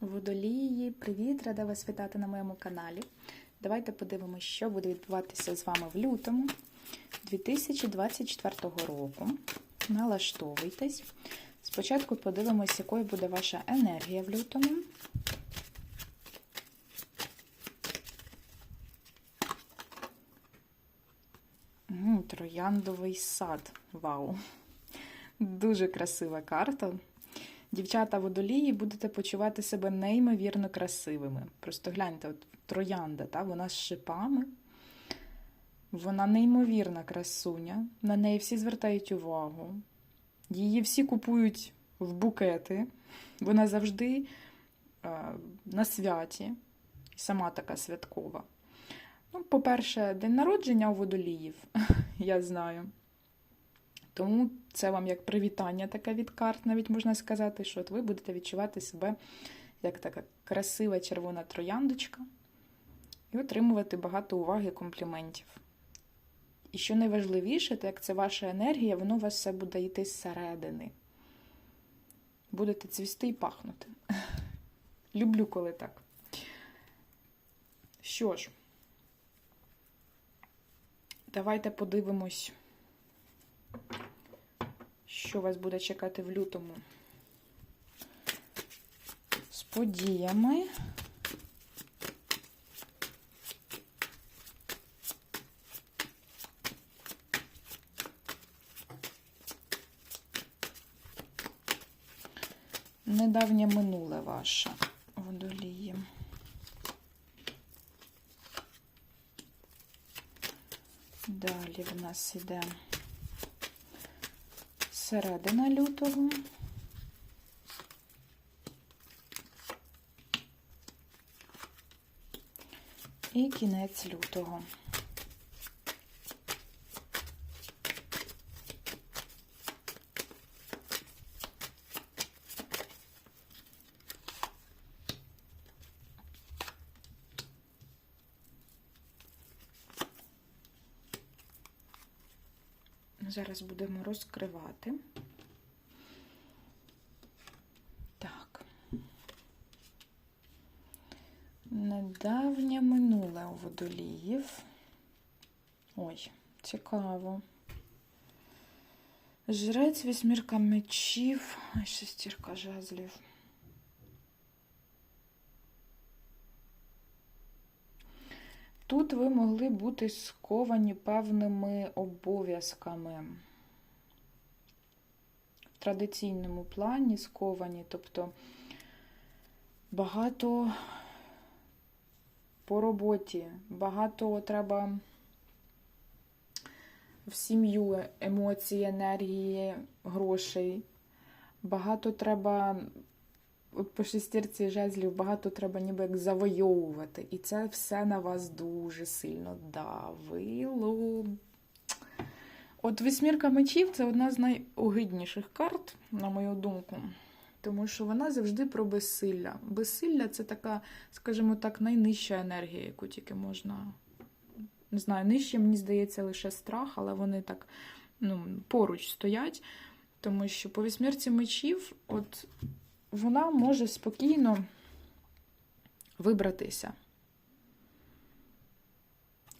Водолії, привіт! Рада вас вітати на моєму каналі. Давайте подивимося, що буде відбуватися з вами в лютому 2024 року. Налаштовуйтесь. Спочатку подивимось, якою буде ваша енергія в лютому. Трояндовий сад. Вау! Дуже красива карта. Дівчата водолії будете почувати себе неймовірно красивими. Просто гляньте, от троянда, та, вона з шипами. Вона неймовірна красуня. На неї всі звертають увагу. Її всі купують в букети. Вона завжди е, на святі. Сама така святкова. Ну, по-перше, день народження у водоліїв, я знаю. Тому це вам як привітання таке від карт, навіть можна сказати, що от ви будете відчувати себе як така красива червона трояндочка і отримувати багато уваги компліментів. І що найважливіше, так як це ваша енергія, воно у вас все буде йти зсередини. Будете цвісти і пахнути. Люблю, коли так. Що ж, давайте подивимось що вас буде чекати в лютому з подіями. Недавнє минуле ваше водолії. Далі в нас іде середина лютого. І кінець лютого. Зараз будемо розкривати. Так. Недавнє минуле у водоліїв. Ой, цікаво. Жрець, вісьмірка мечів, шестірка жезлів. Тут ви могли бути сковані певними обов'язками. Традиційному плані сковані, тобто багато по роботі, багато треба в сім'ю емоцій, енергії, грошей. Багато треба от по шестірці жезлів багато треба ніби як завойовувати. І це все на вас дуже сильно давило. От вісьмірка мечів це одна з найогидніших карт, на мою думку. Тому що вона завжди про безсилля. Безсилля це така, скажімо так, найнижча енергія, яку тільки можна. Не знаю, нижче, мені здається, лише страх, але вони так ну, поруч стоять. Тому що по вісьмірці мечів, от вона може спокійно вибратися.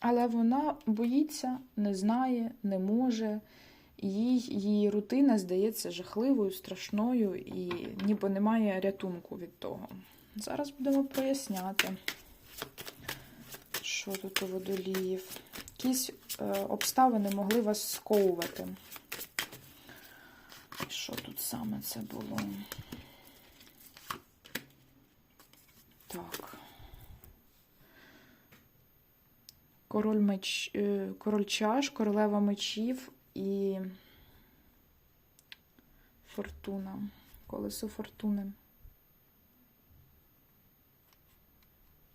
Але вона боїться, не знає, не може. Їй, її рутина здається жахливою, страшною і ніби немає рятунку від того. Зараз будемо проясняти, що тут у водоліїв. Якісь е, обставини могли вас сковувати. Що тут саме це було? Так. Король меч, е, король чаш, королева мечів і фортуна. Колесо фортуни.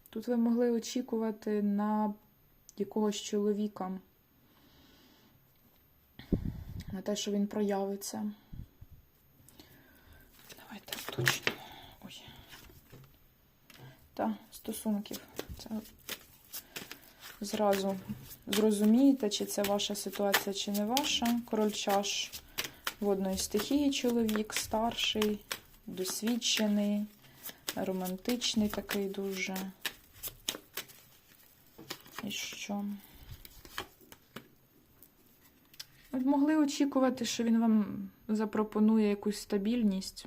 Тут ви могли очікувати на якогось чоловіка, на те, що він проявиться. Давайте точно. Ой. Та, стосунків. Це зразу зрозумієте, чи це ваша ситуація, чи не ваша. Король чаш водної стихії чоловік, старший, досвідчений, романтичний такий дуже. І що? Б могли очікувати, що він вам запропонує якусь стабільність.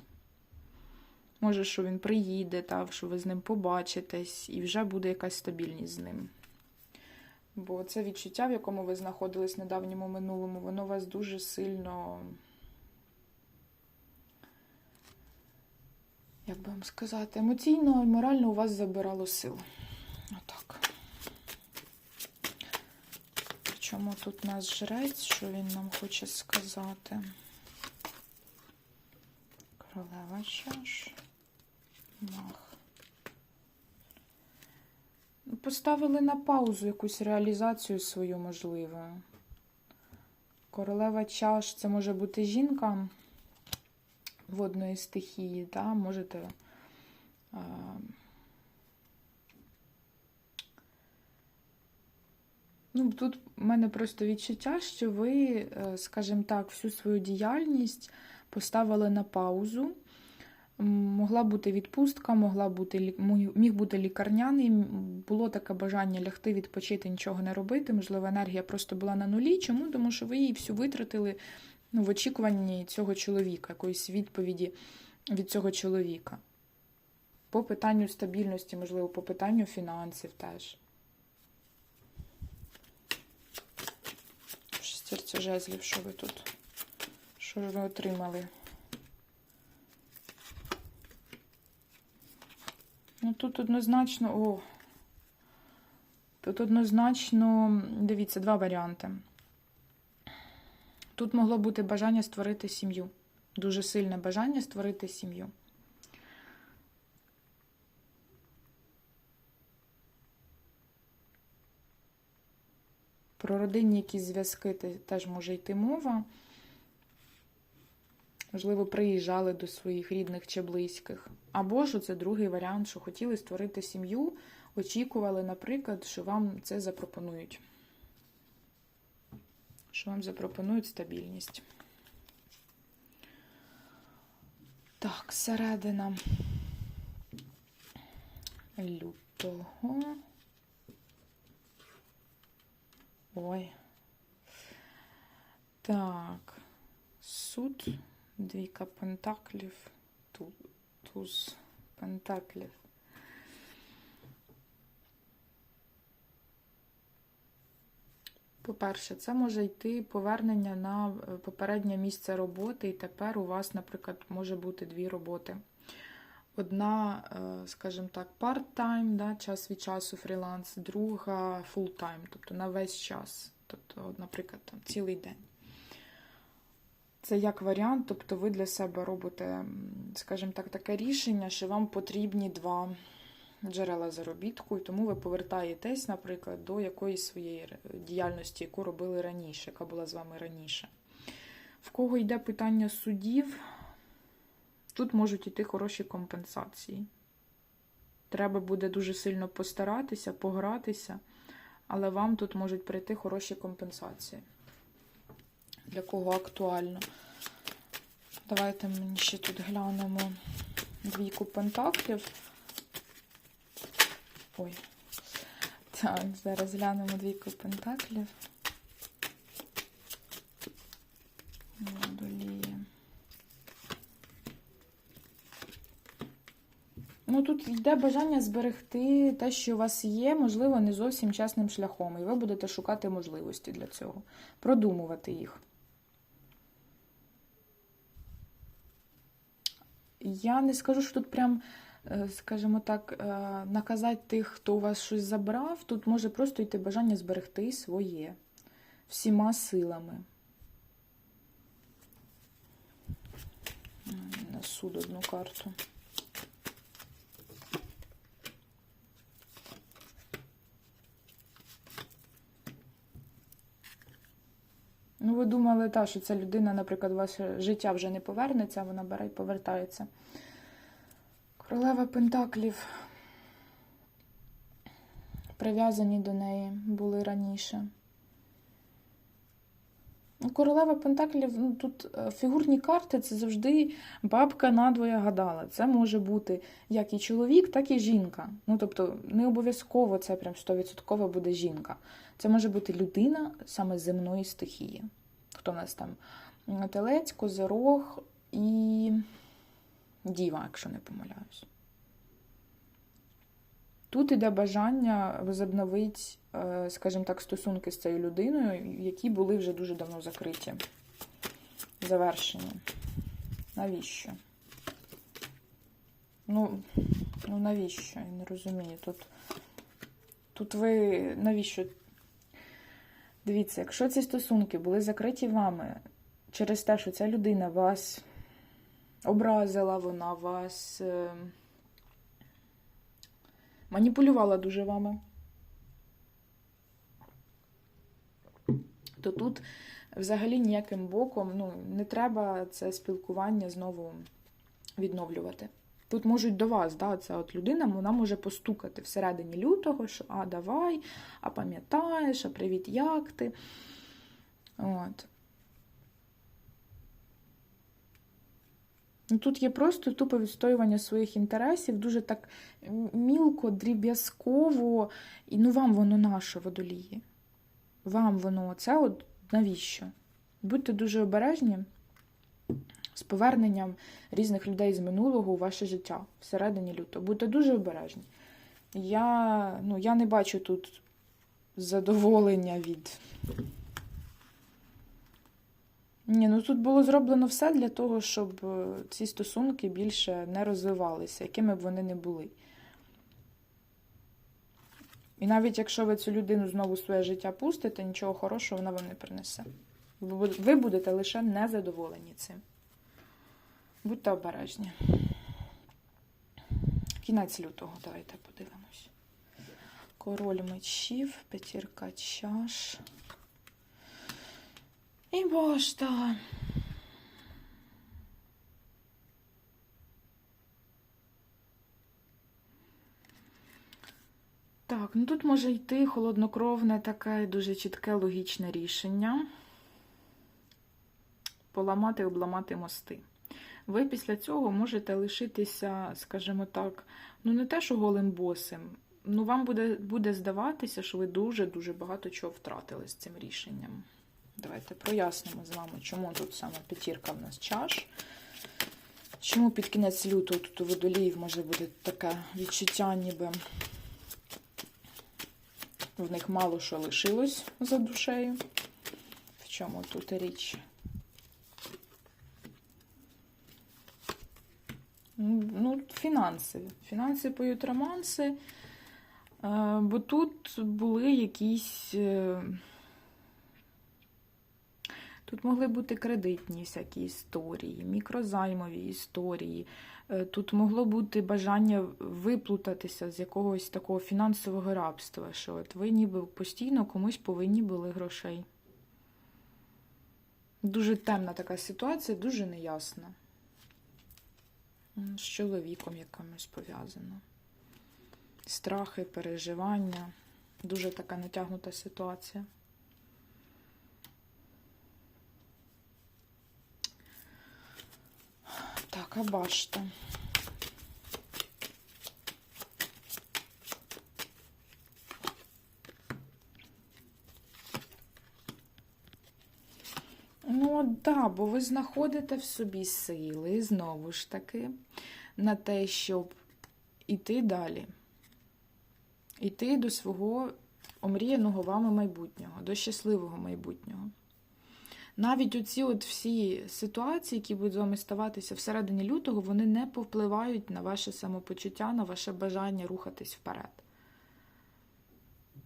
Може, що він приїде, та, що ви з ним побачитесь, і вже буде якась стабільність з ним. Бо це відчуття, в якому ви знаходились в недавньому минулому, воно вас дуже сильно. Як би вам сказати, емоційно і морально у вас забирало сил. Отак. Причому тут нас жрець, що він нам хоче сказати? Королева чаш. Мах. Поставили на паузу якусь реалізацію свою можливу. Королева чаш це може бути жінка водної стихії, да? можете. А... Ну, тут в мене просто відчуття, що ви, е, скажімо так, всю свою діяльність поставили на паузу. Могла бути відпустка, могла бути, міг бути лікарняний, було таке бажання лягти, відпочити, нічого не робити. Можливо, енергія просто була на нулі. Чому? Тому що ви її всю витратили ну, в очікуванні цього чоловіка, якоїсь відповіді від цього чоловіка. По питанню стабільності, можливо, по питанню фінансів теж. Шестерця жезлів, що ви тут? Що ж ви отримали? Ну, тут однозначно, о, тут однозначно, дивіться, два варіанти. Тут могло бути бажання створити сім'ю. Дуже сильне бажання створити сім'ю. Про родинні якісь зв'язки теж може йти мова. Можливо, приїжджали до своїх рідних чи близьких. Або ж це другий варіант, що хотіли створити сім'ю, очікували, наприклад, що вам це запропонують. Що вам запропонують стабільність. Так, середина лютого. Ой. Так, суд. Двійка пентаклів, туз пентаклів. По-перше, це може йти повернення на е, попереднє місце роботи, і тепер у вас, наприклад, може бути дві роботи. Одна, е, скажімо так, part-time, да, час від часу фріланс, друга full-time, тобто на весь час, тобто, наприклад, там, цілий день. Це як варіант, тобто ви для себе робите, скажімо так, таке рішення, що вам потрібні два джерела заробітку, і тому ви повертаєтесь, наприклад, до якоїсь своєї діяльності, яку робили раніше, яка була з вами раніше. В кого йде питання судів, тут можуть йти хороші компенсації. Треба буде дуже сильно постаратися, погратися, але вам тут можуть прийти хороші компенсації для кого актуально. Давайте мені ще тут глянемо двійку пентаклів. Ой. Так, зараз глянемо двійку пентаклів. Водоліє. Ну, тут йде бажання зберегти те, що у вас є, можливо, не зовсім чесним шляхом. І ви будете шукати можливості для цього, продумувати їх. Я не скажу, що тут прям, е, скажімо так, е, наказати тих, хто у вас щось забрав. Тут може просто йти бажання зберегти своє всіма силами. Суд одну карту. Ну, ви думали, та, що ця людина, наприклад, ваше життя вже не повернеться, вона бере і повертається. Королева Пентаклів прив'язані до неї були раніше. Ну, Королева Пентаклів, ну тут е, фігурні карти це завжди бабка надвоє гадала. Це може бути як і чоловік, так і жінка. Ну тобто не обов'язково це прям 100% буде жінка. Це може бути людина саме земної стихії. Хто в нас там? Телець, козирог і діва, якщо не помиляюсь. Тут іде бажання возобновити, е, скажімо так, стосунки з цією людиною, які були вже дуже давно закриті, завершені. Навіщо? Ну, ну навіщо? Я не розумію. Тут, тут ви навіщо? Дивіться, якщо ці стосунки були закриті вами через те, що ця людина вас образила, вона вас. Маніпулювала дуже вами, то тут взагалі ніяким боком ну, не треба це спілкування знову відновлювати. Тут можуть до вас, да, ця от людина, вона може постукати всередині лютого, що а давай, а пам'ятаєш, а привіт, як ти. От. Ну, Тут є просто тупе відстоювання своїх інтересів, дуже так мілко, дріб'язково, і ну вам воно наше водолії. Вам воно це от навіщо? Будьте дуже обережні з поверненням різних людей з минулого у ваше життя всередині лютого. Будьте дуже обережні. Я, ну, я не бачу тут задоволення від. Ні, ну тут було зроблено все для того, щоб е, ці стосунки більше не розвивалися, якими б вони не були. І навіть якщо ви цю людину знову в своє життя пустите, нічого хорошого вона вам не принесе. Ви будете лише незадоволені цим. Будьте обережні. Кінець лютого, давайте подивимось. Король мечів, п'ятірка чаш. І башта. Так, ну тут може йти холоднокровне таке дуже чітке логічне рішення. Поламати, обламати мости. Ви після цього можете лишитися, скажімо так, ну не те, що голим босим. Ну, вам буде, буде здаватися, що ви дуже-дуже багато чого втратили з цим рішенням. Давайте прояснимо з вами, чому тут саме п'ятірка в нас чаш. Чому під кінець лютого тут у водоліїв може бути таке відчуття, ніби в них мало що лишилось за душею. В чому тут річ? Ну, фінанси. Фінанси поють романси, е, бо тут були якісь. Тут могли бути кредитні всякі історії, мікрозаймові історії. Е, Тут могло бути бажання виплутатися з якогось такого фінансового рабства, що от ви ніби постійно комусь повинні були грошей. Дуже темна така ситуація, дуже неясна. З чоловіком якимось пов'язано. Страхи, переживання. Дуже така натягнута ситуація. Так, а башта. Ну, да, бо ви знаходите в собі сили, знову ж таки, на те, щоб іти далі. Іти до свого омріяного вами майбутнього, до щасливого майбутнього. Навіть оці от всі ситуації, які будуть з вами ставатися всередині лютого, вони не повпливають на ваше самопочуття, на ваше бажання рухатись вперед.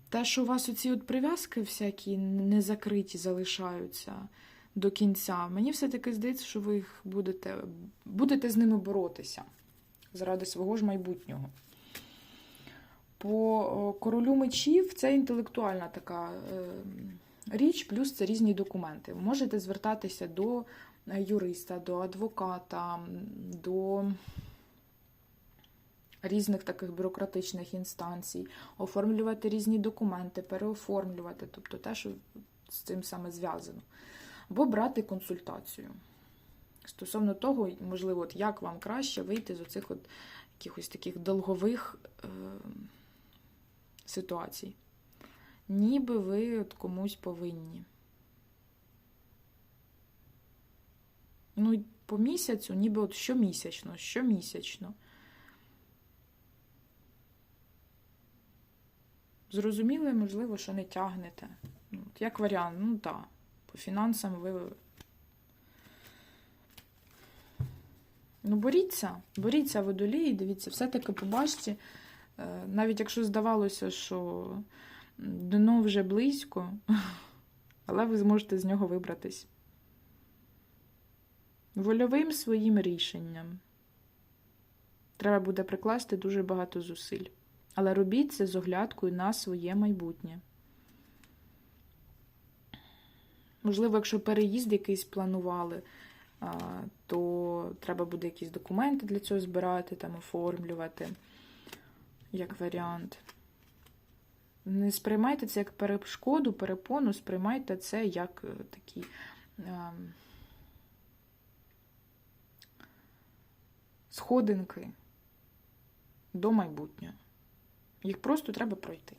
Те, що у вас оці от прив'язки всякі незакриті залишаються до кінця, мені все-таки здається, що ви їх будете, будете з ними боротися заради свого ж майбутнього. По королю мечів це інтелектуальна така. Е, річ, плюс це різні документи. Ви можете звертатися до е, юриста, до адвоката, до різних таких бюрократичних інстанцій, оформлювати різні документи, переоформлювати, тобто те, що з цим саме зв'язано. або брати консультацію. Стосовно того, можливо, от як вам краще вийти з оцих от якихось таких долгових е, ситуацій. Ніби ви от комусь повинні. Ну, по місяцю, ніби от щомісячно, щомісячно. Зрозуміли, можливо, що не тягнете. Ну, от як варіант, ну так, по фінансам ви. Ну, боріться, боріться водолії, дивіться, все-таки побачте, е, навіть якщо здавалося, що дно вже близько, але ви зможете з нього вибратись. Вольовим своїм рішенням. Треба буде прикласти дуже багато зусиль. Але робіть це з оглядкою на своє майбутнє. Можливо, якщо переїзд якийсь планували, то треба буде якісь документи для цього збирати, там, оформлювати, як варіант. Не сприймайте це як перешкоду, перепону, сприймайте це як е, такі. е, Сходинки до майбутнього. Їх просто треба пройти.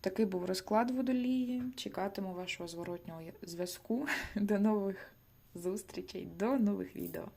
Такий був розклад водолії. Чекатиму вашого зворотнього зв'язку. До нових зустрічей, до нових відео.